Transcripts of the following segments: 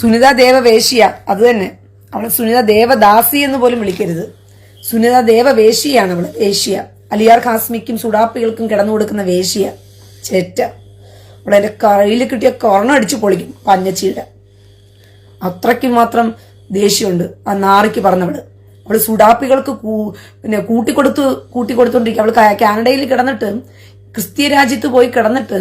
സുനിത ദേവവേശിയ അത് തന്നെ. അവളെ സുനിത ദേവദാസി എന്ന് പോലും വിളിക്കരുത്. സുനിത ദേവവേശിയാണ് അവൾ വേശ്യ. അലിയാർ ഖാസ്മിക്കും സുഡാപ്പികൾക്കും കിടന്നു കൊടുക്കുന്ന വേശ്യ ചേറ്റ. അവളെ കയ്യിൽ കിട്ടിയ കൊറണ അടിച്ചു പൊളിക്കും പഞ്ഞച്ചിയുടെ അത്രയ്ക്ക് മാത്രം ദേഷ്യമുണ്ട് ആ നാറിക്ക് പറഞ്ഞവൾ. അവൾ സുഡാപ്പികൾക്ക് പിന്നെ കൂട്ടിക്കൊടുത്ത് കൂട്ടിക്കൊടുത്തോണ്ടിരിക്കും. അവൾ കാനഡയിൽ കിടന്നിട്ട് ക്രിസ്തീയ രാജ്യത്ത് പോയി കിടന്നിട്ട്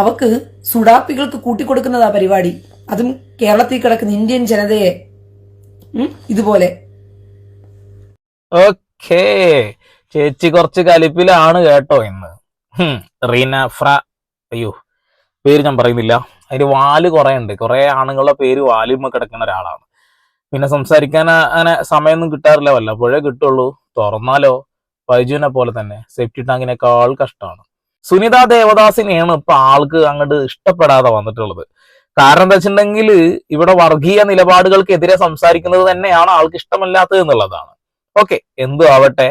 അവക്ക് സുഡാപ്പികൾക്ക് കൂട്ടിക്കൊടുക്കുന്നതാ പരിപാടി. അതും കേരളത്തിൽ കിടക്കുന്ന ഇന്ത്യൻ ജനതയെ ഇതുപോലെ. ഓക്കേ. ചേച്ചി കുറച്ച് കലിപ്പിലാണ് കേട്ടോ ഇന്ന്. റീന ഫ്ര അയ്യോ പേര് ഞാൻ പറയുന്നില്ല. അതിന് വാൽ കുറെ ഉണ്ട് കുറെ ആണുങ്ങളുടെ പേര് വാലുമ്മ കിടക്കുന്ന ഒരാളാണ്. പിന്നെ സംസാരിക്കാൻ അങ്ങനെ സമയമൊന്നും കിട്ടാറില്ല. വല്ലപ്പോഴേ കിട്ടുള്ളൂ. തുറന്നാലോ? ബൈജുവിനെ പോലെ തന്നെ. സേഫ്റ്റി ടാങ്കിനേക്കാൾ കഷ്ടമാണ്. സുനിത ദേവദാസിനെയാണ് ഇപ്പൊ ആൾക്ക് അങ്ങോട്ട് ഇഷ്ടപ്പെടാതെ വന്നിട്ടുള്ളത്. കാരണം എന്താ വെച്ചിട്ടുണ്ടെങ്കിൽ ഇവിടെ വർഗീയ നിലപാടുകൾക്കെതിരെ സംസാരിക്കുന്നത് തന്നെയാണ് ആൾക്ക് ഇഷ്ടമല്ലാത്തത് എന്നുള്ളതാണ്. ഓക്കെ എന്തു ആവട്ടെ?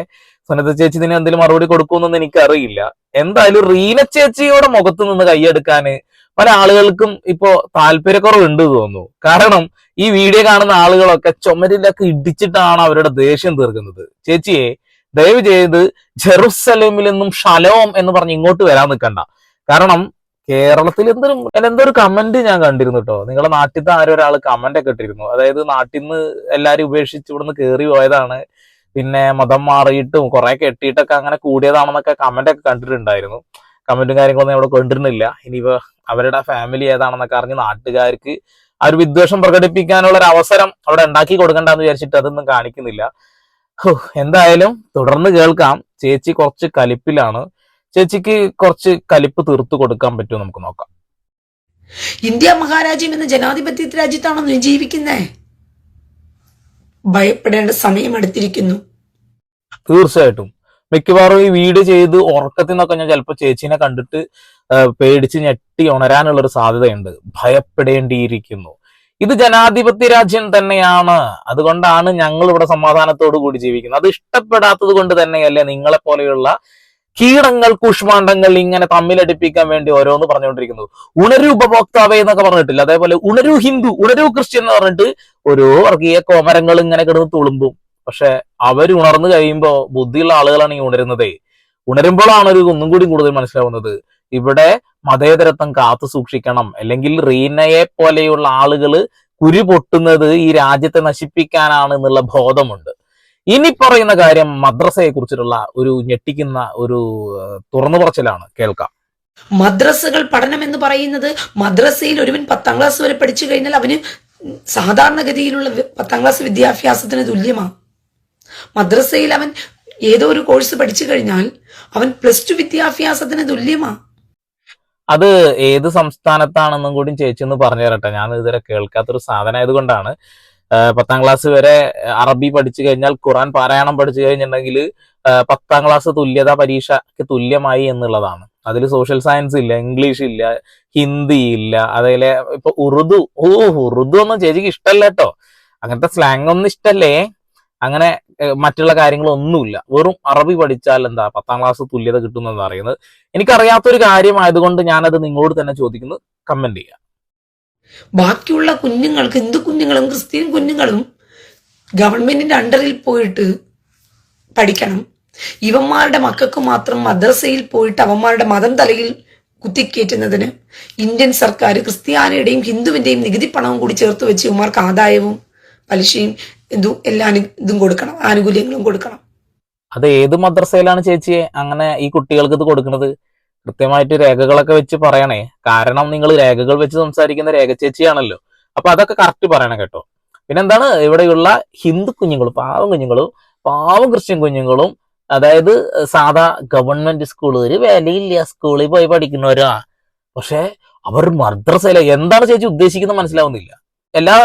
സുനിത ചേച്ചി ഇതിന് എന്തെങ്കിലും മറുപടി കൊടുക്കുമെന്നൊന്നും എനിക്കറിയില്ല. എന്തായാലും റീന ചേച്ചിയുടെ മുഖത്ത് നിന്ന് കൈയെടുക്കാന് പല ആളുകൾക്കും ഇപ്പോ താല്പര്യക്കുറവുണ്ട് തോന്നുന്നു. കാരണം ഈ വീഡിയോ കാണുന്ന ആളുകളൊക്കെ ചുമരിലൊക്കെ ഇടിച്ചിട്ടാണ് അവരുടെ ദേഷ്യം തീർക്കുന്നത്. ചേച്ചിയെ ദയവ് ചെയ്ത് ജെറുസലേമിൽ നിന്നും ഷലോം എന്ന് പറഞ്ഞ് ഇങ്ങോട്ട് വരാൻ നിൽക്കണ്ട. കാരണം കേരളത്തിൽ എന്തൊരു ഒരു കമന്റ് ഞാൻ കണ്ടിരുന്നു കേട്ടോ നിങ്ങളുടെ നാട്ടിൽ നിന്ന് ആരും ഒരാൾ കമന്റ് ഒക്കെ ഇട്ടിരുന്നു. അതായത് നാട്ടിൽ നിന്ന് എല്ലാരും ഉപേക്ഷിച്ച് ഇവിടുന്ന് കയറി പോയതാണ്. പിന്നെ മതം മാറിയിട്ടും കുറെ കെട്ടിയിട്ടൊക്കെ അങ്ങനെ കൂടിയതാണെന്നൊക്കെ കമന്റ് ഒക്കെ കണ്ടിട്ടുണ്ടായിരുന്നു. കമന്റും കാര്യങ്ങളൊന്നും ഇവിടെ കൊണ്ടിരുന്നില്ല ഇനിയിപ്പോ അവരുടെ ഫാമിലി ഏതാണെന്നൊക്കെ അറിഞ്ഞ് നാട്ടുകാർക്ക് ആ ഒരു വിദ്വേഷം പ്രകടിപ്പിക്കാനുള്ള ഒരു അവസരം അവിടെ ഉണ്ടാക്കി കൊടുക്കണ്ടെന്ന് വിചാരിച്ചിട്ട് അതൊന്നും കാണിക്കുന്നില്ല. എന്തായാലും തുടർന്ന് കേൾക്കാം. ചേച്ചി കുറച്ച് കലിപ്പിലാണ്. ചേച്ചിക്ക് കുറച്ച് കലിപ്പ് തീർത്തു കൊടുക്കാൻ പറ്റുമോ നമുക്ക് നോക്കാം. ഇന്ത്യ മഹാരാജ്യം എന്ന ജനാധിപത്യ രാജ്യത്താണോ നീ ജീവിക്കുന്നേ? ഭയപ്പെടേണ്ട സമയം അടുത്തിരിക്കുന്നു. തീർച്ചയായിട്ടും. മിക്കവാറും ഈ വീട് ചെയ്ത് ഉറക്കത്തിൽ നിന്നൊക്കെ ഞാൻ ചിലപ്പോൾ ചേച്ചീനെ കണ്ടിട്ട് പേടിച്ച് ഞെട്ടി ഉണരാനുള്ള ഒരു സാധ്യതയുണ്ട്. ഭയപ്പെടേണ്ടിയിരിക്കുന്നു. ഇത് ജനാധിപത്യ രാജ്യം തന്നെയാണ്. അതുകൊണ്ടാണ് ഞങ്ങൾ ഇവിടെ സമാധാനത്തോടു കൂടി ജീവിക്കുന്നത്. അത് ഇഷ്ടപ്പെടാത്തത് കൊണ്ട് തന്നെയല്ലേ നിങ്ങളെ പോലെയുള്ള കീടങ്ങൾ കുഷ്മാണ്ഡങ്ങൾ ഇങ്ങനെ തമ്മിലടിപ്പിക്കാൻ വേണ്ടി ഓരോന്ന് പറഞ്ഞുകൊണ്ടിരിക്കുന്നത് ഉണരു ഉപഭോക്താവേ എന്നൊക്കെ പറഞ്ഞിട്ടില്ല. അതേപോലെ ഉണരു ഹിന്ദു ഉണരു ക്രിസ്ത്യൻ എന്ന് പറഞ്ഞിട്ട് ഓരോ വർഗീയ കോമരങ്ങൾ ഇങ്ങനെ കിടന്ന് തുളുമ്പും. പക്ഷെ അവർ ഉണർന്നു കഴിയുമ്പോ ബുദ്ധിയുള്ള ആളുകളാണ് ഈ ഉണരുന്നതേ. ഉണരുമ്പോഴാണ് ഒരു ഒന്നും കൂടി കൂടുതൽ മനസ്സിലാവുന്നത്. ഇവിടെ മതേതരത്വം കാത്തു സൂക്ഷിക്കണം. അല്ലെങ്കിൽ റീനയെ പോലെയുള്ള ആളുകൾ കുരു പൊട്ടുന്നത് ഈ രാജ്യത്തെ നശിപ്പിക്കാനാണ് എന്നുള്ള ബോധമുണ്ട്. ഇനി പറയുന്ന കാര്യം മദ്രസയെ കുറിച്ചിട്ടുള്ള ഒരു ഞെട്ടിക്കുന്ന ഒരു തുറന്നു പറച്ചിലാണ് കേൾക്കാം. മദ്രസകൾ പഠനം എന്ന് പറയുന്നത് മദ്രസയിൽ ഒരുവൻ പത്താം ക്ലാസ് വരെ പഠിച്ചു കഴിഞ്ഞാൽ അവന് സാധാരണഗതിയിലുള്ള പത്താം ക്ലാസ് വിദ്യാഭ്യാസത്തിന് തുല്യമാണ്. മദ്രസയിൽ അവൻ ഏതോ ഒരു കോഴ്സ് പഠിച്ചു കഴിഞ്ഞാൽ അവൻ പ്ലസ് ടു വിദ്യാഭ്യാസത്തിന് തുല്യമാണ്. അത് ഏത് സംസ്ഥാനത്താണെന്നും കൂടി ചേച്ചി ഒന്ന് പറഞ്ഞു തരട്ടെ ഞാൻ ഇതുവരെ കേൾക്കാത്തൊരു സാധനം ആയതുകൊണ്ടാണ്. പത്താം ക്ലാസ് വരെ അറബി പഠിച്ചു കഴിഞ്ഞാൽ ഖുറാൻ പാരായണം പഠിച്ചു കഴിഞ്ഞിട്ടുണ്ടെങ്കിൽ പത്താം ക്ലാസ് തുല്യതാ പരീക്ഷയ്ക്ക് തുല്യമായി എന്നുള്ളതാണ്. അതിൽ സോഷ്യൽ സയൻസ് ഇല്ല ഇംഗ്ലീഷ് ഇല്ല ഹിന്ദി ഇല്ല അതേപോലെ ഇപ്പൊ ഉറുദു ഓ ഉറുദു ഒന്നും ചേച്ചിക്ക് ഇഷ്ടമല്ല കേട്ടോ. അങ്ങനത്തെ സ്ലാങ് ഒന്നും ഇഷ്ടല്ലേ? അങ്ങനെ മറ്റുള്ള കാര്യങ്ങളൊന്നുമില്ല. വെറും അറബി പഠിച്ചാൽ എന്താ പത്താം ക്ലാസ് തുല്യത കിട്ടുന്നതെന്ന് അറിയുന്നത് എനിക്കറിയാത്തൊരു കാര്യമായതുകൊണ്ട് ഞാനത് നിങ്ങളോട് തന്നെ ചോദിക്കുന്നു. കമന്റ് ചെയ്യാം. ബാക്കിയുള്ള കുഞ്ഞുങ്ങൾക്ക് ഹിന്ദു കുഞ്ഞുങ്ങളും ക്രിസ്ത്യൻ കുഞ്ഞുങ്ങളും ഗവൺമെന്റിന്റെ അണ്ടറിൽ പോയിട്ട് പഠിക്കണം. ഇവന്മാരുടെ മക്കൾക്ക് മാത്രം മദ്രസയിൽ പോയിട്ട് അവന്മാരുടെ മതം തലയിൽ കുത്തിക്കയറ്റുന്നതിന് ഇന്ത്യൻ സർക്കാർ ക്രിസ്ത്യാനിയുടെയും ഹിന്ദുവിന്റെയും നികുതി പണവും കൂടി ചേർത്ത് വെച്ച് ഇവന്മാർക്ക് ആദായവും പലിശയും ഇതും എല്ലാ ഇതും കൊടുക്കണം ആനുകൂല്യങ്ങളും കൊടുക്കണം. അത് ഏത് മദ്രസയിലാണ് ചേച്ചിയെ അങ്ങനെ ഈ കുട്ടികൾക്ക് ഇത് കൊടുക്കുന്നത്. കൃത്യമായിട്ട് രേഖകളൊക്കെ വെച്ച് പറയണേ. കാരണം നിങ്ങൾ രേഖകൾ വെച്ച് സംസാരിക്കുന്ന രേഖ ചേച്ചിയാണല്ലോ. അപ്പൊ അതൊക്കെ കറക്റ്റ് പറയണം കേട്ടോ. പിന്നെന്താണ്? ഇവിടെയുള്ള ഹിന്ദു കുഞ്ഞുങ്ങളും പാവം കുഞ്ഞുങ്ങളും പാവം ക്രിസ്ത്യൻ കുഞ്ഞുങ്ങളും അതായത് സാധാ ഗവൺമെന്റ് സ്കൂളുകാര് വിലയില്ല. സ്കൂളിൽ പോയി പഠിക്കുന്നവരാ. പക്ഷെ അവർ മദ്രസയിലെ. എന്താണ് ചേച്ചി ഉദ്ദേശിക്കുന്നത് മനസ്സിലാവുന്നില്ല. എല്ലാ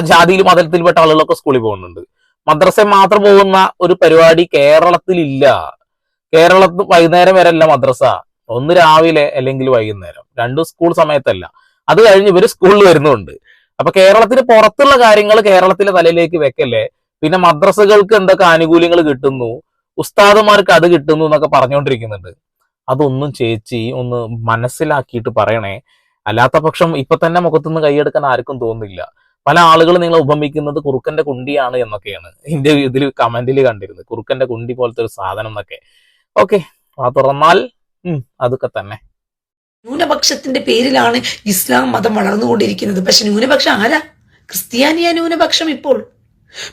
ജാതിയിലും മതത്തിൽപ്പെട്ട ആളുകളൊക്കെ സ്കൂളിൽ പോകുന്നുണ്ട്. മദ്രസ മാത്രം പോകുന്ന ഒരു പരിപാടി കേരളത്തിലില്ല. കേരളത്തിൽ വൈകുന്നേരം വരെ അല്ല മദ്രസ. ഒന്ന് രാവിലെ അല്ലെങ്കിൽ വൈകുന്നേരം. രണ്ടും സ്കൂൾ സമയത്തല്ല. അത് കഴിഞ്ഞ് ഇവർ സ്കൂളിൽ വരുന്നുണ്ട്. അപ്പൊ കേരളത്തിന് പുറത്തുള്ള കാര്യങ്ങൾ കേരളത്തിലെ തലയിലേക്ക് വെക്കല്ലേ? പിന്നെ മദ്രസകൾക്ക് എന്തൊക്കെ ആനുകൂല്യങ്ങൾ കിട്ടുന്നു? ഉസ്താദുമാർക്ക് അത് കിട്ടുന്നു എന്നൊക്കെ പറഞ്ഞുകൊണ്ടിരിക്കുന്നുണ്ട് അതൊന്നും ചേച്ചി ഒന്ന് മനസ്സിലാക്കിയിട്ട് പറയണേ. അല്ലാത്ത പക്ഷം ഇപ്പൊ തന്നെ മുഖത്തുനിന്ന് കൈയെടുക്കാൻ ആർക്കും തോന്നില്ല പല ആളുകളും നിങ്ങളെ ഉപമിക്കുന്നത് കുറുക്കന്റെ കുണ്ടിയാണ് എന്നൊക്കെയാണ്. എന്റെ ഇതിൽ കമന്റിൽ കണ്ടിരുന്നത്. കുറുക്കന്റെ കുണ്ടി പോലത്തെ ഒരു സാധനം എന്നൊക്കെ. ഓക്കെ ആ തുറന്നാൽ അതൊക്കെ തന്നെ. ന്യൂനപക്ഷത്തിന്റെ പേരിലാണ് ഇസ്ലാം മതം വളർന്നുകൊണ്ടിരിക്കുന്നത്. പക്ഷെ ന്യൂനപക്ഷം ആരാ? ക്രിസ്ത്യാനിയ ന്യൂനപക്ഷം ഇപ്പോൾ.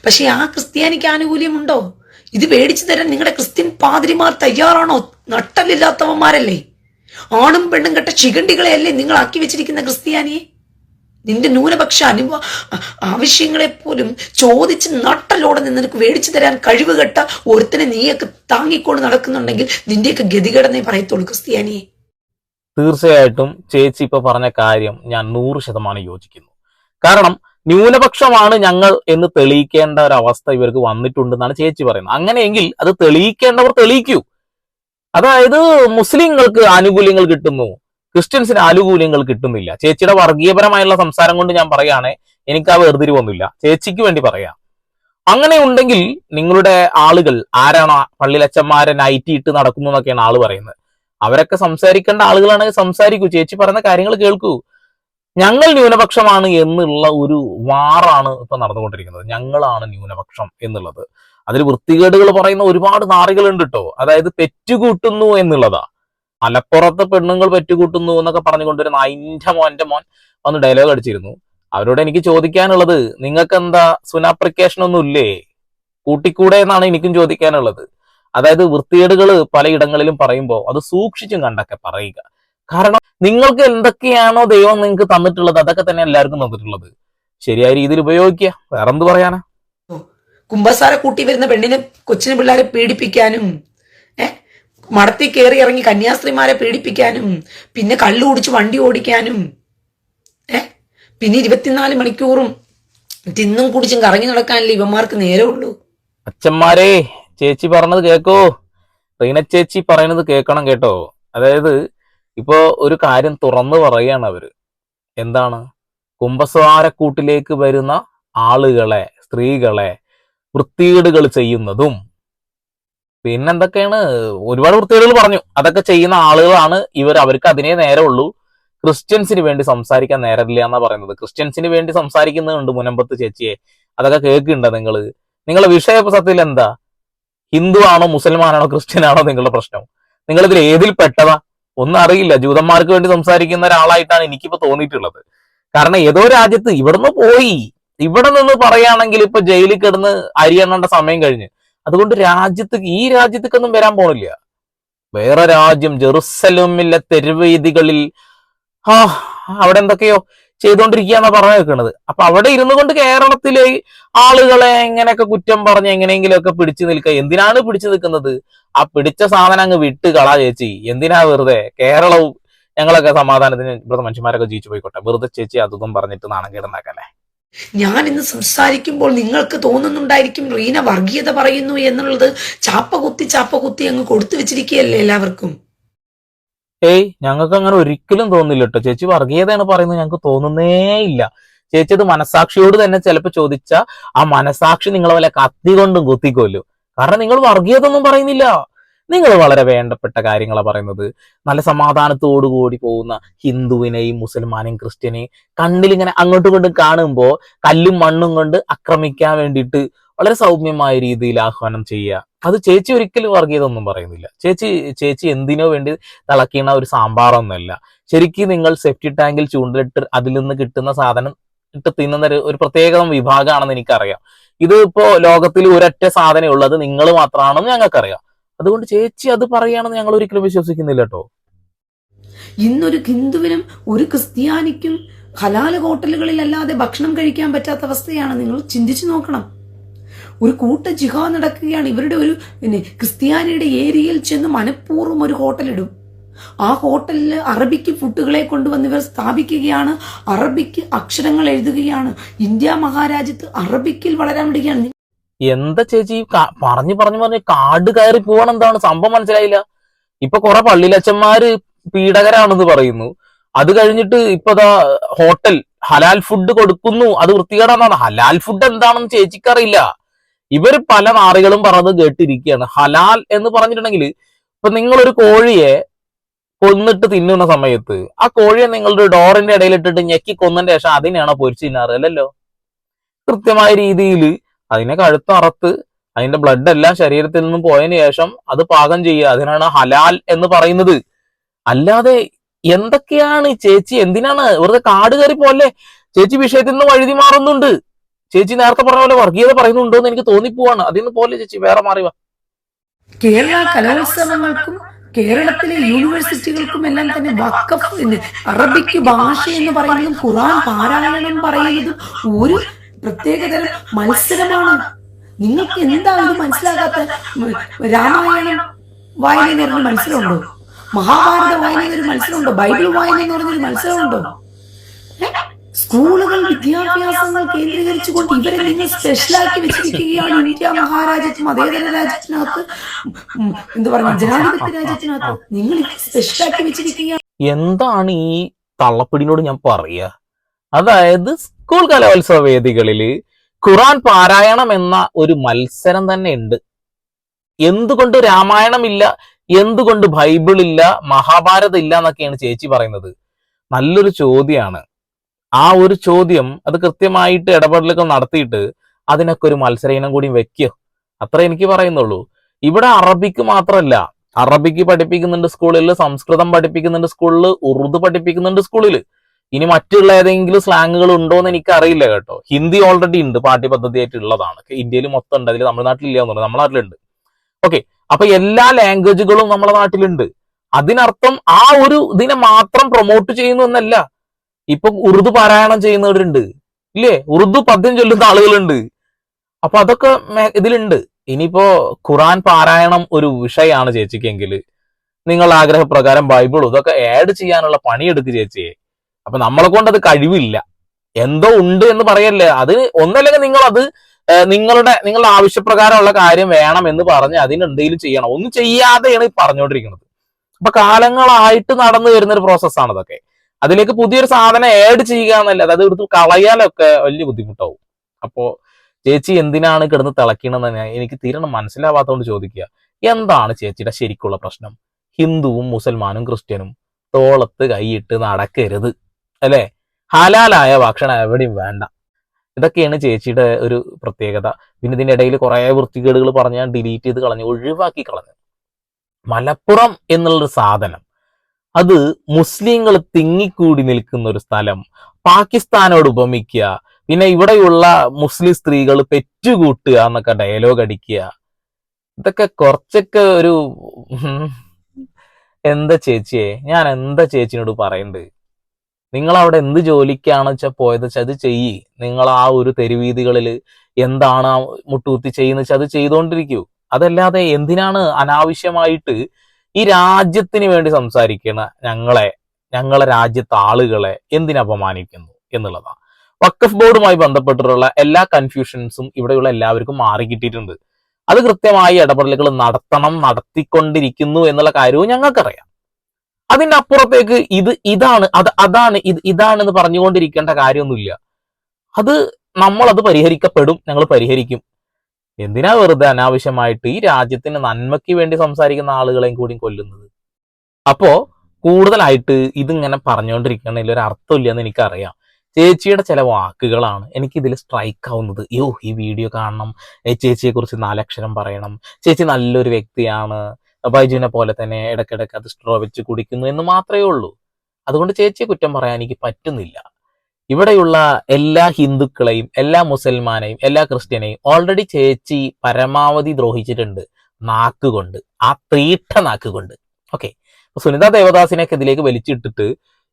പക്ഷെ ആ ക്രിസ്ത്യാനിക്ക് ആനുകൂല്യമുണ്ടോ? ഇത് മേടിച്ചു തരാൻ നിങ്ങളുടെ ക്രിസ്ത്യൻ പാതിരിമാർ തയ്യാറാണോ? നട്ടലില്ലാത്തവന്മാരല്ലേ? ആണും പെണ്ണും കെട്ട ചികണ്ടികളെയല്ലേ നിങ്ങൾ ആക്കി വെച്ചിരിക്കുന്ന ക്രിസ്ത്യാനിയെ? നിന്റെ ന്യൂനപക്ഷ അനുഭവ ആവശ്യങ്ങളെപ്പോലും ചോദിച്ച് നട്ടലോടെ നിനക്ക് മേടിച്ചു തരാൻ കഴിവ് കെട്ട ഒരുത്തനെ നീയൊക്കെ താങ്ങിക്കൊണ്ട് നടക്കുന്നുണ്ടെങ്കിൽ നിന്റെയൊക്കെ ഗതികടന്നേ പറയത്തുള്ളൂ ക്രിസ്ത്യാനിയെ. തീർച്ചയായിട്ടും ചേച്ചി ഇപ്പൊ പറഞ്ഞ കാര്യം ഞാൻ നൂറ് ശതമാനം യോജിക്കുന്നു. കാരണം ന്യൂനപക്ഷമാണ് ഞങ്ങൾ എന്ന് തെളിയിക്കേണ്ട ഒരു അവസ്ഥ ഇവർക്ക് വന്നിട്ടുണ്ടെന്നാണ് ചേച്ചി പറയുന്നത്. അങ്ങനെയെങ്കിൽ അത് തെളിയിക്കേണ്ടവർ തെളിയിക്കൂ. അതായത് മുസ്ലിങ്ങൾക്ക് ആനുകൂല്യങ്ങൾ കിട്ടുന്നു. ക്രിസ്ത്യൻസിന് ആനുകൂല്യങ്ങൾ കിട്ടുന്നില്ല. ചേച്ചിയുടെ വർഗീയപരമായുള്ള സംസാരം കൊണ്ട് ഞാൻ പറയുകയാണെ എനിക്ക് ആ വേർതിരിവൊന്നുമില്ല ചേച്ചിക്ക് വേണ്ടി പറയാം. അങ്ങനെ ഉണ്ടെങ്കിൽ നിങ്ങളുടെ ആളുകൾ ആരാണ് പള്ളിയിലച്ചന്മാരെ പള്ളിലച്ചന്മാരെ നൈറ്റി ഇട്ട് നടക്കുന്നു എന്നൊക്കെയാണ് ആൾ പറയുന്നത്. അവരൊക്കെ സംസാരിക്കേണ്ട ആളുകളാണെങ്കിൽ സംസാരിക്കൂ. ചേച്ചി പറയുന്ന കാര്യങ്ങൾ കേൾക്കൂ. ഞങ്ങൾ ന്യൂനപക്ഷമാണ് എന്നുള്ള ഒരു വാറാണ് ഇപ്പൊ നടന്നുകൊണ്ടിരിക്കുന്നത്. ഞങ്ങളാണ് ന്യൂനപക്ഷം എന്നുള്ളത്. അതിൽ വൃത്തികേടുകൾ പറയുന്ന ഒരുപാട് നാറികളുണ്ട് കേട്ടോ അതായത് പെറ്റുകൂട്ടുന്നു എന്നുള്ളതാ. മലപ്പുറത്തെ പെണ്ണുങ്ങൾ പറ്റുകൂട്ടുന്നു എന്നൊക്കെ പറഞ്ഞുകൊണ്ടൊരു നൈന്റെ മോന്റെ മോൻ വന്ന് ഡയലോഗ് അടിച്ചിരുന്നു. അവരോട് എനിക്ക് ചോദിക്കാനുള്ളത് നിങ്ങൾക്ക് എന്താ സുനാപ്രിക്കേഷൻ ഒന്നും ഇല്ലേ കൂട്ടിക്കൂടെ എന്നാണ് എനിക്കും ചോദിക്കാനുള്ളത്. അതായത് വൃത്തികേടുകൾ പലയിടങ്ങളിലും പറയുമ്പോൾ അത് സൂക്ഷിച്ചും കണ്ടൊക്കെ പറയുക. കാരണം നിങ്ങൾക്ക് എന്തൊക്കെയാണോ ദൈവം നിങ്ങൾക്ക് തന്നിട്ടുള്ളത് അതൊക്കെ തന്നെ എല്ലാവർക്കും തന്നിട്ടുള്ളത്. ശരിയായ രീതിയിൽ ഉപയോഗിക്കുക. വേറെന്ത് പറയാനാ? കുമ്പസാര കൂട്ടി വരുന്ന പെണ്ണിനെ കൊച്ചിനെ പിള്ളേരെ പീഡിപ്പിക്കാനും ഏ മടത്തി കയറി ഇറങ്ങി കന്യാസ്ത്രീമാരെ പീഡിപ്പിക്കാനും പിന്നെ കള്ളു കുടിച്ച് വണ്ടി ഓടിക്കാനും ഏ? പിന്നെ ഇരുപത്തിനാല് മണിക്കൂറും തിന്നും കുടിച്ചും കറങ്ങി നടക്കാനല്ലേ ഇവന്മാർക്ക് നേരമുള്ളൂ അച്ഛന്മാരെ ചേച്ചി പറഞ്ഞത് കേക്കോ? റീന ചേച്ചി പറയുന്നത് കേൾക്കണം കേട്ടോ. അതായത് ഇപ്പോ ഒരു കാര്യം തുറന്നു പറയാണ് അവർ. എന്താണ്? കുംഭസ്വാരക്കൂട്ടിലേക്ക് വരുന്ന ആളുകളെ സ്ത്രീകളെ വൃത്തികേടുകൾ ചെയ്യുന്നതും പിന്നെന്തൊക്കെയാണ്? ഒരുപാട് വൃത്തികേടുകൾ പറഞ്ഞു. അതൊക്കെ ചെയ്യുന്ന ആളുകളാണ് ഇവർ. അവർക്ക് അതിനേ ഉള്ളൂ ക്രിസ്ത്യൻസിന് വേണ്ടി സംസാരിക്കാൻ നേരമില്ല എന്നാ പറയുന്നത്. ക്രിസ്ത്യൻസിന് വേണ്ടി സംസാരിക്കുന്നുണ്ട് മുനമ്പത്ത് ചേച്ചിയെ. അതൊക്കെ കേൾക്കുന്നുണ്ടോ നിങ്ങൾ? നിങ്ങളുടെ വിഷയ സത്യത്തിൽ എന്താ? ഹിന്ദു ആണോ മുസൽമാനാണോ ക്രിസ്ത്യൻ ആണോ നിങ്ങളുടെ പ്രശ്നം? നിങ്ങൾ ഇതിൽ ഏതിൽ പെട്ടതാ? ഒന്നും അറിയില്ല. ജൂതന്മാർക്ക് വേണ്ടി സംസാരിക്കുന്ന ഒരാളായിട്ടാണ് എനിക്കിപ്പോ തോന്നിയിട്ടുള്ളത്. കാരണം ഏതോ രാജ്യത്ത് ഇവിടുന്ന് പോയി. ഇവിടെ നിന്ന് പറയുകയാണെങ്കിൽ ഇപ്പൊ ജയിലിൽ കിടന്ന് അരിയണ്ണേണ്ട സമയം കഴിഞ്ഞ്. അതുകൊണ്ട് രാജ്യത്ത് ഈ രാജ്യത്തേക്കൊന്നും വരാൻ പോണില്ല. വേറെ രാജ്യം ജെറുസലമിലെ തെരുവേദികളിൽ ആ അവിടെ എന്തൊക്കെയോ ചെയ്തുകൊണ്ടിരിക്കുകയെന്നാ പറഞ്ഞു വെക്കുന്നത് അപ്പൊ അവിടെ ഇരുന്നു കൊണ്ട് കേരളത്തിലെ ആളുകളെ എങ്ങനെയൊക്കെ കുറ്റം പറഞ്ഞ് എങ്ങനെയെങ്കിലുമൊക്കെ പിടിച്ചു നിൽക്കുക. എന്തിനാണ് പിടിച്ചു നിൽക്കുന്നത്? ആ പിടിച്ച സാധനം അങ്ങ് വിട്ട് കളാ ചേച്ചി. എന്തിനാ വെറുതെ? കേരളവും ഞങ്ങളൊക്കെ സമാധാനത്തിന് ഇവിടുത്തെ മനുഷ്യന്മാരൊക്കെ ജീവിച്ചു പോയിക്കോട്ടെ. വെറുതെ ചേച്ചി അതൊന്നും പറഞ്ഞിട്ട് നാണം കേടുണ്ടാക്കല്ലേ ഞാൻ ഇന്ന് സംസാരിക്കുമ്പോൾ നിങ്ങൾക്ക് തോന്നുന്നുണ്ടായിരിക്കും റീന വർഗീയത പറയുന്നു എന്നുള്ളത് ചാപ്പ കുത്തി ചാപ്പ കുത്തി അങ്ങ് കൊടുത്തു വെച്ചിരിക്കുകയല്ലേ എല്ലാവർക്കും? ഏയ് ഞങ്ങൾക്ക് അങ്ങനെ ഒരിക്കലും തോന്നില്ല കേട്ടോ ചേച്ചി വർഗീയതയാണ് പറയുന്നത് ഞങ്ങൾക്ക് തോന്നുന്നേ ഇല്ല. ചേച്ചി അത് മനസാക്ഷിയോട് തന്നെ ചിലപ്പോൾ ചോദിച്ച ആ മനസാക്ഷി നിങ്ങളെ വല്ല കത്തി കൊണ്ടും കുത്തിക്കൊല്ലും. കാരണം നിങ്ങൾ വർഗീയത ഒന്നും പറയുന്നില്ല. നിങ്ങൾ വളരെ വേണ്ടപ്പെട്ട കാര്യങ്ങളാണ് പറയുന്നത്. നല്ല സമാധാനത്തോടു കൂടി പോകുന്ന ഹിന്ദുവിനെയും മുസൽമാനെയും ക്രിസ്ത്യനെയും കണ്ണിലിങ്ങനെ അങ്ങോട്ടും ഇങ്ങോട്ടും കാണുമ്പോൾ കല്ലും മണ്ണും കൊണ്ട് ആക്രമിക്കാൻ വേണ്ടിയിട്ട് വളരെ സൗമ്യമായ രീതിയിൽ ആഹ്വാനം ചെയ്യുക. അത് ചേച്ചി ഒരിക്കലും വർഗീയതൊന്നും പറയുന്നില്ല. ചേച്ചി ചേച്ചി എന്തിനോ വേണ്ടി തിളക്കണ ഒരു സാമ്പാറൊന്നുമല്ല. ശരിക്കും നിങ്ങൾ സെഫ്റ്റി ടാങ്കിൽ ചൂണ്ടലിട്ട് അതിൽ നിന്ന് കിട്ടുന്ന സാധനം ഇട്ട് തിന്നുന്ന ഒരു- പ്രത്യേകം വിഭാഗമാണെന്ന് എനിക്കറിയാം. ഇത് ഇപ്പോ ലോകത്തിൽ ഒരൊറ്റ സാധനം ഉള്ളത് നിങ്ങൾ മാത്രമാണെന്ന് ഞങ്ങൾക്കറിയാം. അതുകൊണ്ട് ചേച്ചി അത് പറയുകയാണെന്ന് ഞങ്ങൾ ഒരിക്കലും വിശ്വസിക്കുന്നില്ല കേട്ടോ. ഇന്നൊരു ഹിന്ദുവിനും ഒരു ക്രിസ്ത്യാനിക്കും ഹലാല ഹോട്ടലുകളിൽ അല്ലാതെ ഭക്ഷണം കഴിക്കാൻ പറ്റാത്ത അവസ്ഥയാണ് നിങ്ങൾ ചിന്തിച്ചു നോക്കണം. ഒരു കൂട്ട ജിഹാദ് നടക്കുകയാണ്. ഇവരുടെ ഒരു പിന്നെ ക്രിസ്ത്യാനിയുടെ ഏരിയയിൽ ചെന്ന് മനഃപൂർവം ഒരു ഹോട്ടലിടും. ആ ഹോട്ടലിൽ അറബിക്ക് ഫുഡുകളെ കൊണ്ടുവന്ന് ഇവർ സ്ഥാപിക്കുകയാണ്. അറബിക്ക് അക്ഷരങ്ങൾ എഴുതുകയാണ്. ഇന്ത്യ മഹാരാജ്യത്ത് അറബിക്കിൽ വളരാൻ വിടുകയാണ് എന്താ ചേച്ചി? പറഞ്ഞു പറഞ്ഞു പറഞ്ഞു കാട് കയറി പോകണം എന്താണ്? സംഭവം മനസ്സിലായില്ല. ഇപ്പൊ കുറെ പള്ളിയിലച്ചന്മാര് പീഡകരാണെന്ന് പറയുന്നു. അത് കഴിഞ്ഞിട്ട് ഇപ്പൊ ദാ ഹോട്ടൽ ഹലാൽ ഫുഡ് കൊടുക്കുന്നു. അത് വൃത്തികേടാന്നാണ്. ഹലാൽ ഫുഡ് എന്താണെന്ന് ചേച്ചിക്കറിയില്ല. ഇവർ പല നാറികളും പറഞ്ഞത് കേട്ടിരിക്കുകയാണ്. ഹലാൽ എന്ന് പറഞ്ഞിട്ടുണ്ടെങ്കിൽ ഇപ്പൊ നിങ്ങളൊരു കോഴിയെ കൊന്നിട്ട് തിന്നുന്ന സമയത്ത് ആ കോഴിയെ നിങ്ങളുടെ ഡോറിന്റെ ഇടയിൽ ഇട്ടിട്ട് ഞെക്കി കൊന്നതിന്റെ ശേഷം അതിനെയാണോ പൊരിച്ചു തിന്നാറ്? അല്ലല്ലോ. കൃത്യമായ രീതിയിൽ അതിനെ കഴുത്തറത്ത് അതിന്റെ ബ്ലഡ് എല്ലാം ശരീരത്തിൽ നിന്നും പോയതിനു ശേഷം അത് പാകം ചെയ്യുക. അതിനാണ് ഹലാൽ എന്ന് പറയുന്നത്. അല്ലാതെ എന്തൊക്കെയാണ് ചേച്ചി? എന്തിനാണ്? വെറുതെ കാട് കയറി പോലെ ചേച്ചി വിഷയത്തിൽ നിന്ന് വഴുതി മാറുന്നുണ്ട്. ചേച്ചി നേരത്തെ പറഞ്ഞ പോലെ വർഗീയത പറയുന്നുണ്ടോ എന്ന് എനിക്ക് തോന്നിപ്പോവാണ്. അതിൽ നിന്ന് പോലെ ചേച്ചി? വേറെ മാറി വാ. കേരള കലോത്സവങ്ങൾക്കും കേരളത്തിലെ യൂണിവേഴ്സിറ്റികൾക്കും എല്ലാം തന്നെ വക്കഫ് എന്ന് അറബിക്ക് ഭാഷ എന്ന് പറയുന്നതും ഖുറാൻ പാരായണം പറയുന്നതും ഒരു പ്രത്യേകതരം മത്സരമാണ്. നിങ്ങൾക്ക് എന്താ ഇത് മനസ്സിലാകാത്ത? രാമായണം വായന എന്ന് പറഞ്ഞ മത്സരമുണ്ടോ? മഹാഭാരത വായന എന്നൊരു മത്സരമുണ്ടോ? ബൈബിൾ വായന എന്ന് പറഞ്ഞൊരു മത്സരമുണ്ടോ? സ്കൂളുകൾ വിദ്യാഭ്യാസങ്ങൾ കേന്ദ്രീകരിച്ചുകൊണ്ട് ഇവരെ നിങ്ങൾ സ്പെഷ്യലാക്കി വെച്ചിരിക്കുകയാണ് ഇന്ത്യ മഹാരാജ്യത്തും അതേതര രാജ്യത്തിനകത്ത്. എന്താ പറയുക ജനാധിപത്യ രാജ്യത്തിനകത്ത് നിങ്ങൾ സ്പെഷ്യലാക്കി വെച്ചിരിക്കുകയാണ്. എന്താണ് ഈ തള്ളപ്പിടിനോട് ഞാൻ പറയുക? അതായത് സ്കൂൾ കലോത്സവ വേദികളിൽ ഖുറാൻ പാരായണം എന്ന ഒരു മത്സരം തന്നെ ഉണ്ട്. എന്തുകൊണ്ട് രാമായണം ഇല്ല എന്തുകൊണ്ട് ബൈബിൾ ഇല്ല മഹാഭാരത ഇല്ല എന്നൊക്കെയാണ് ചേച്ചി പറയുന്നത്. നല്ലൊരു ചോദ്യമാണ് ആ ഒരു ചോദ്യം അത് കൃത്യമായിട്ട് ഇടപെടലുകൾ നടത്തിയിട്ട് അതിനൊക്കെ ഒരു മത്സര ഇനം കൂടി വെക്കോ. അത്ര എനിക്ക് പറയുന്നുള്ളൂ. ഇവിടെ അറബിക്ക് മാത്രമല്ല അറബിക്ക് പഠിപ്പിക്കുന്നുണ്ട് സ്കൂളിൽ സംസ്കൃതം പഠിപ്പിക്കുന്നുണ്ട് സ്കൂളിൽ ഉറുദു പഠിപ്പിക്കുന്നുണ്ട് സ്കൂളിൽ ഇനി മറ്റുള്ള ഏതെങ്കിലും സ്ലാങ്ങുകൾ ഉണ്ടോ എന്ന് എനിക്ക് അറിയില്ല കേട്ടോ. ഹിന്ദി ഓൾറെഡി ഉണ്ട് പാഠ്യപദ്ധതിയായിട്ട് ഉള്ളതാണ്. ഇന്ത്യയിൽ മൊത്തം ഉണ്ട് അതിൽ തമിഴ്നാട്ടിൽ ഇല്ല എന്നുള്ളത് നമ്മുടെ നാട്ടിലുണ്ട്. ഓക്കെ അപ്പൊ എല്ലാ ലാംഗ്വേജുകളും നമ്മുടെ നാട്ടിലുണ്ട്. അതിനർത്ഥം ആ ഒരു ഇതിനെ മാത്രം പ്രൊമോട്ട് ചെയ്യുന്നു എന്നല്ല. ഇപ്പൊ ഉറുദു പാരായണം ചെയ്യുന്നവരുണ്ട്. ഇല്ലേ? ഉറുദു പദ്യം ചൊല്ലുന്ന ആളുകളുണ്ട്. അപ്പൊ അതൊക്കെ ഇതിലുണ്ട്. ഇനിയിപ്പോ ഖുറാൻ പാരായണം ഒരു വിഷയമാണ് ചേച്ചിക്കെങ്കിൽ നിങ്ങൾ ആഗ്രഹപ്രകാരം ബൈബിളും ഇതൊക്കെ ആഡ് ചെയ്യാനുള്ള പണിയെടുക്ക് ചേച്ചിയെ. അപ്പൊ നമ്മളെ കൊണ്ട് അത് കഴിവില്ല. എന്തോ ഉണ്ട് എന്ന് പറയല്ലേ? അത് ഒന്നല്ലെങ്കിൽ നിങ്ങൾ അത് നിങ്ങളുടെ നിങ്ങളുടെ ആവശ്യപ്രകാരമുള്ള കാര്യം വേണം എന്ന് പറഞ്ഞ് അതിന് എന്തെങ്കിലും ചെയ്യണം. ഒന്നും ചെയ്യാതെയാണ് ഈ പറഞ്ഞുകൊണ്ടിരിക്കുന്നത്. അപ്പൊ കാലങ്ങളായിട്ട് നടന്നു വരുന്ന ഒരു പ്രോസസ്സാണ് ഇതൊക്കെ. അതിലേക്ക് പുതിയൊരു സാധനം ആഡ് ചെയ്യുക എന്നല്ല അത് എടുത്ത് കളയാലൊക്കെ വലിയ ബുദ്ധിമുട്ടാവും. അപ്പോ ചേച്ചി എന്തിനാണ് കിടന്ന് തിളക്കണമെന്ന് എനിക്ക് തീരണം മനസ്സിലാവാത്തതുകൊണ്ട് ചോദിക്കുക. എന്താണ് ചേച്ചിയുടെ ശരിക്കുള്ള പ്രശ്നം? ഹിന്ദുവും മുസൽമാനും ക്രിസ്ത്യനും തോളത്ത് കൈയിട്ട് നടക്കരുത്. അല്ലെ? ഹലാലായ ഭക്ഷണം എവിടെയും വേണ്ട. ഇതൊക്കെയാണ് ചേച്ചിയുടെ ഒരു പ്രത്യേകത. പിന്നെ ഇതിന്റെ ഇടയിൽ കുറെ വൃത്തികേടുകൾ പറഞ്ഞ് ഡിലീറ്റ് ചെയ്ത് കളഞ്ഞു ഒഴിവാക്കി കളഞ്ഞു. മലപ്പുറം എന്നുള്ളൊരു സാധനം. അത് മുസ്ലിങ്ങൾ തിങ്ങിക്കൂടി നിൽക്കുന്ന ഒരു സ്ഥലം. പാകിസ്ഥാനോട് ഉപമിക്കുക. പിന്നെ ഇവിടെയുള്ള മുസ്ലിം സ്ത്രീകൾ പെറ്റുകൂട്ടുക എന്നൊക്കെ ഡയലോഗ് അടിക്കുക. ഇതൊക്കെ കുറച്ചൊക്കെ ഒരു എന്താ ചേച്ചിയെ? ഞാൻ എന്താ ചേച്ചിനോട് പറയണ്ട്? നിങ്ങൾ അവിടെ എന്ത് ജോലിക്കാണ് വെച്ചാൽ പോയത് വെച്ചാൽ അത് ചെയ്യ്. നിങ്ങൾ ആ ഒരു തെരുവീതികളിൽ എന്താണ് ആ മുട്ടുകുത്തി ചെയ്യുന്ന വെച്ചാൽ അത് ചെയ്തുകൊണ്ടിരിക്കൂ അതല്ലാതെ എന്തിനാണ് അനാവശ്യമായിട്ട് ഈ രാജ്യത്തിന് വേണ്ടി സംസാരിക്കണ ഞങ്ങളെ ഞങ്ങളെ രാജ്യത്തെ ആളുകളെ എന്തിനു അപമാനിക്കുന്നു എന്നുള്ളതാണ് വക്കഫ് ബോർഡുമായി ബന്ധപ്പെട്ടിട്ടുള്ള എല്ലാ കൺഫ്യൂഷൻസും ഇവിടെയുള്ള എല്ലാവർക്കും മാറി കിട്ടിയിട്ടുണ്ട്. അത് കൃത്യമായി ഇടപെടലുകൾ നടത്തണം നടത്തിക്കൊണ്ടിരിക്കുന്നു എന്നുള്ള കാര്യവും ഞങ്ങൾക്കറിയാം. അതിന്റെ അപ്പുറത്തേക്ക് ഇത് ഇതാണ് അത് അതാണ് ഇത് ഇതാണെന്ന് പറഞ്ഞുകൊണ്ടിരിക്കേണ്ട കാര്യമൊന്നുമില്ല. അത് നമ്മൾ അത് പരിഹരിക്കപ്പെടും ഞങ്ങൾ പരിഹരിക്കും. എന്തിനാ വെറുതെ അനാവശ്യമായിട്ട് ഈ രാജ്യത്തിന് നന്മയ്ക്ക് വേണ്ടി സംസാരിക്കുന്ന ആളുകളെയും കൂടി കൊല്ലുന്നത്? അപ്പോ കൂടുതലായിട്ട് ഇതിങ്ങനെ പറഞ്ഞുകൊണ്ടിരിക്കണതിൽ ഒരു അർത്ഥമില്ലെന്ന് എനിക്കറിയാം. ചേച്ചിയുടെ ചില വാക്കുകളാണ് എനിക്ക് ഇതിൽ സ്ട്രൈക്ക് ആവുന്നത് യോ ഈ വീഡിയോ കാണണം ചേച്ചിയെ കുറിച്ച് നാലക്ഷരം പറയണം. ചേച്ചി നല്ലൊരു വ്യക്തിയാണ്. ബൈജുവിനെ പോലെ തന്നെ ഇടയ്ക്കിടയ്ക്ക് അത് സ്ട്രോ വെച്ച് കുടിക്കുന്നു എന്ന് മാത്രമേ ഉള്ളൂ. അതുകൊണ്ട് ചേച്ചിയെ കുറ്റം പറയാൻ എനിക്ക് പറ്റുന്നില്ല. ഇവിടെയുള്ള എല്ലാ ഹിന്ദുക്കളെയും എല്ലാ മുസൽമാനെയും എല്ലാ ക്രിസ്ത്യനെയും ഓൾറെഡി ചേച്ചി പരമാവധി ദ്രോഹിച്ചിട്ടുണ്ട്. നാക്കുകൊണ്ട്. ആ തീട്ട നാക്കുകൊണ്ട്. ഓക്കെ സുനിത ദേവദാസിനെയൊക്കെ ഇതിലേക്ക് വലിച്ചിട്ടിട്ട്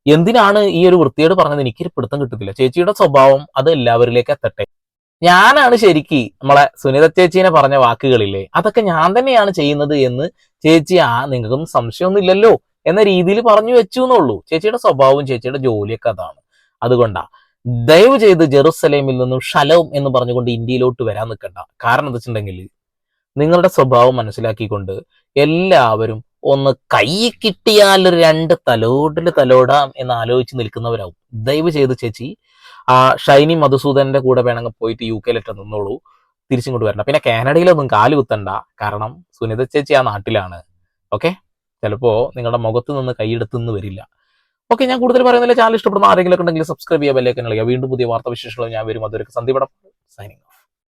എന്തിനാണ് ഈ ഒരു വൃത്തിയോട് പറഞ്ഞത്? എനിക്കൊരു പിടുത്തം കിട്ടുന്നില്ല. ചേച്ചിയുടെ സ്വഭാവം അത് എല്ലാവരിലേക്ക് എത്തട്ടെ. ഞാനാണ് ശരിക്ക് നമ്മളെ സുനിത ചേച്ചീനെ പറഞ്ഞ വാക്കുകളില്ലേ അതൊക്കെ ഞാൻ തന്നെയാണ് ചെയ്യുന്നത് എന്ന് ചേച്ചി ആ നിങ്ങൾക്കും സംശയമൊന്നും ഇല്ലല്ലോ എന്ന രീതിയിൽ പറഞ്ഞു വെച്ചു എന്നുള്ളൂ ചേച്ചിയുടെ സ്വഭാവവും ചേച്ചിയുടെ ജോലിയൊക്കെ അതാണ്. അതുകൊണ്ടാ ദയവ് ചെയ്ത് ജെറുസലേമിൽ നിന്നും ഷലവും എന്ന് പറഞ്ഞുകൊണ്ട് ഇന്ത്യയിലോട്ട് വരാൻ നിൽക്കണ്ട. കാരണം എന്താ വെച്ചിട്ടുണ്ടെങ്കിൽ നിങ്ങളുടെ സ്വഭാവം മനസ്സിലാക്കിക്കൊണ്ട് എല്ലാവരും ഒന്ന് കൈ കിട്ടിയാൽ രണ്ട് തലോടിൽ തലോടാം എന്ന് ആലോചിച്ച് നിൽക്കുന്നവരാവും. ദയവ് ചെയ്ത് ചേച്ചി ആ ഷൈനി മധുസൂദന്റെ കൂടെ വേണമെങ്കിൽ പോയിട്ട് യു കെയിലിട്ട് നിന്നോളൂ. തിരിച്ചിങ്ങോട്ട് വരണം പിന്നെ കാനഡയിലൊന്നും കാൽ കുത്തണ്ട. കാരണം സുനിത ചേച്ചി ആ നാട്ടിലാണ്. ഓക്കെ? ചിലപ്പോൾ നിങ്ങളുടെ മുഖത്ത് നിന്ന് കൈയെടുത്തുനിന്ന് വരില്ല. ഓക്കെ ഞാൻ കൂടുതൽ പറയുന്നില്ല. ചാനൽ ഇഷ്ടപ്പെടുന്ന ആരെങ്കിലും ഉണ്ടെങ്കിൽ സബ്സ്ക്രൈബ് ചെയ്യാൻ ബെല്ലേക്ക് കളിക്കുക. വീണ്ടും പുതിയ വാർത്താ വിശേഷങ്ങൾ ഞാൻ വരും. അതൊരു സന്ധിപടം സൈനിങ്